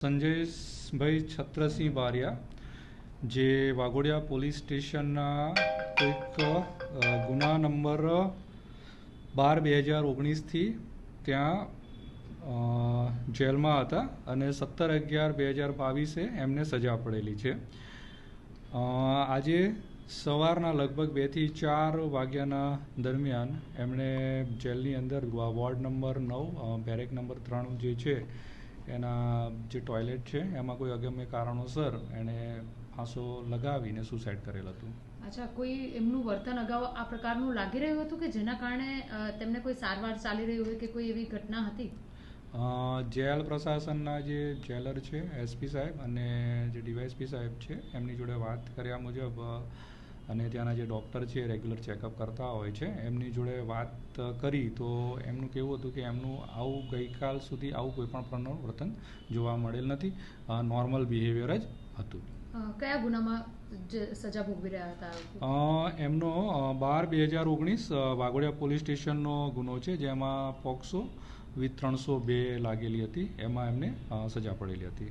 સંજયભાઈ છત્રસિંહ બારિયા જે વાઘોડિયા પોલીસ સ્ટેશનના કોઈક ગુના નંબર બાર બે હજાર ઓગણીસથી ત્યાં જેલમાં હતા અને સત્તર અગિયાર બે હજાર બાવીસે એમને સજા પડેલી છે. આજે સવારના લગભગ બેથી ચાર વાગ્યાના દરમિયાન એમણે જેલની અંદર વોર્ડ નંબર નવ બેરેક નંબર ત્રણ જે છે એના જે ટોયલેટ છે એમાં કોઈ અગમ્ય કારણોસર એણે ફાંસો લગાવીને સુસાઇડ કરેલ હતું. અચ્છા કોઈ એમનું વર્તન અગાઉ આ પ્રકારનું લાગી રહ્યું હતું કે જેના કારણે તેમને કોઈ સારવાર ચાલી રહી હોય કે કોઈ એવી ઘટના હતી? જેલ પ્રશાસનના જે જેલર છે એસપી સાહેબ અને જે ડીવાયએસપી સાહેબ છે એમની જોડે વાત કર્યા મુજબ અને ત્યાંના જે ડૉક્ટર છે રેગ્યુલર ચેકઅપ કરતા હોય છે એમની જોડે વાત કરી તો એમનું કેવું હતું કે એમનું આવું ગઈકાલ સુધી આવું કોઈ પણ પ્રકારનું વર્તન જોવા મળેલ નથી. નોર્મલ બિહેવિયર જ હતું. કયા ગુનામાં સજા ભોગવી રહ્યા હતા? એમનો બાર બે હજાર ઓગણીસ વાઘોડિયા પોલીસ સ્ટેશનનો ગુનો છે જેમાં પોક્સો વિથ ત્રણસો બે લાગેલી હતી. એમાં એમને સજા પડેલી હતી.